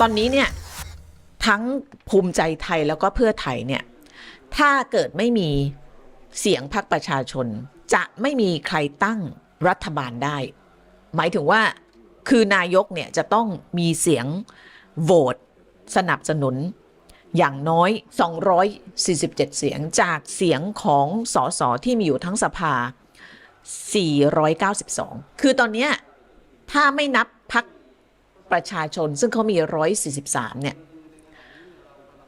ตอนนี้เนี่ยทั้งภูมิใจไทยแล้วก็เพื่อไทยเนี่ยถ้าเกิดไม่มีเสียงพรรคประชาชน จะไม่มีใครตั้งรัฐบาลได้ หมายถึงว่าคือนายกเนี่ยจะต้องมีเสียงโหวตสนับสนุนอย่างน้อย 247 เสียงจากเสียงของสสที่มีอยู่ทั้งสภา 492 คือตอนนี้ถ้าไม่นับพัก ประชาชนซึ่งเขามี 143 เนี่ย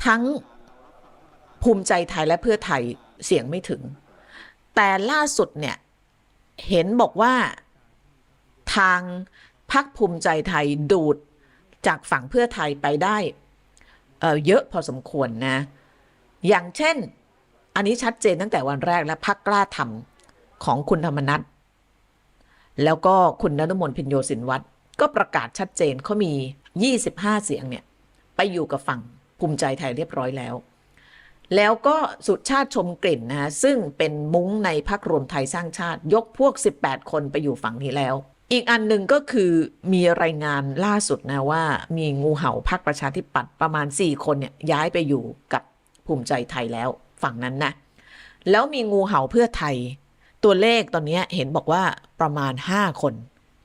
ทั้งภูมิใจไทยและเพื่อไทยเสียงไม่ถึง แต่ล่าสุดเนี่ย เห็นบอกว่าทางพักภูมิใจไทยดูดจากฝั่งเพื่อไทยไปได้เออเยอะพอสมควรนะ อย่างเช่น อันนี้ชัดเจนตั้งแต่วันแรกแล้วพักกล้าทำของคุณธรรมนัฐแล้วก็คุณนรมนพินโยสินวัตร ก็ประกาศชัดเจนเขามี 25 เสียงเนี่ยไปอยู่กับฝั่งภูมิใจไทยเรียบร้อยแล้ว แล้วก็สุชาติชมกลิ่นนะฮะซึ่งเป็นมุ้งในพักรวมไทยสร้างชาติ ยกพวก 18 คนไปอยู่ฝั่งนี้แล้ว อีกอันหนึ่งก็คือมีรายงานล่าสุดนะว่า มีงูเห่าพักประชาธิปัตย์ประมาณ 4 คนเนี่ยย้ายไปอยู่กับภูมิใจไทยแล้วฝั่งนั้นนะแล้วมีงูเห่าเพื่อไทย ตัวเลขตอนนี้เห็นบอกว่าประมาณ 5 คน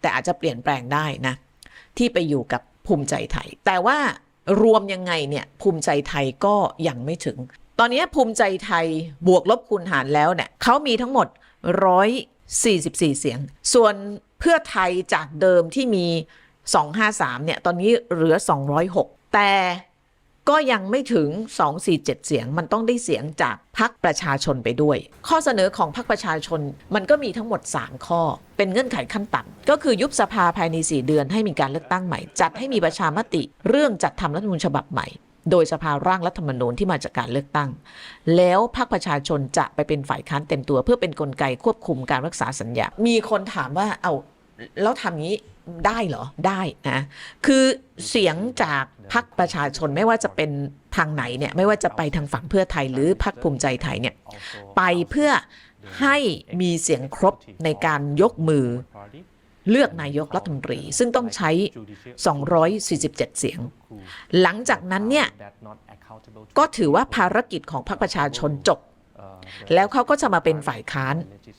แต่อาจจะเปลี่ยนแปลงได้นะ ที่ไปอยู่กับภูมิใจไทย แต่ว่ารวมยังไงเนี่ยภูมิใจไทยก็ยังไม่ถึง ตอนนี้ภูมิใจไทยบวกลบคูณหารแล้วเนี่ยเขามีทั้งหมด 144 เสียง ส่วนเพื่อไทยจากเดิมที่มี 253เนี่ยตอนนี้เหลือ 206 แต่ ก็ยังไม่ถึง 247 เสียง มันต้องได้เสียงจากพักประชาชนไปด้วย ข้อเสนอของพักประชาชนมันก็มีทั้งหมด 3 ข้อ เป็นเงื่อนไขขั้นต่ำก็คือยุบสภาภายใน 4 เดือนให้มีการเลือกตั้งใหม่ จัดให้มีประชามติ เรื่องจัดทำรัฐธรรมนูญฉบับใหม่ โดยสภาร่างรัฐธรรมนูญที่มาจากการเลือกตั้ง แล้วพรรคประชาชนจะไปเป็นฝ่ายค้านเต็มตัว เพื่อเป็นนกลไกควบคุมการรักษาสัญญา มีคนถามว่าเอา แล้วทำนี้ได้เหรอได้นะคือเสียงจากพรรคประชาชนไม่ว่าจะเป็นทางไหนเนี่ยไม่ว่าจะไปทางฝั่งเพื่อไทยหรือพรรคภูมิใจไทยเนี่ยไปเพื่อให้มีเสียงครบในการยกมือเลือกนายกรัฐมนตรี ซึ่งต้องใช้ 247 เสียง หลังจากนั้นเนี่ย ก็ถือว่าภารกิจของพรรคประชาชนจบ แล้วเขาก็จะมาเป็นฝ่ายค้าน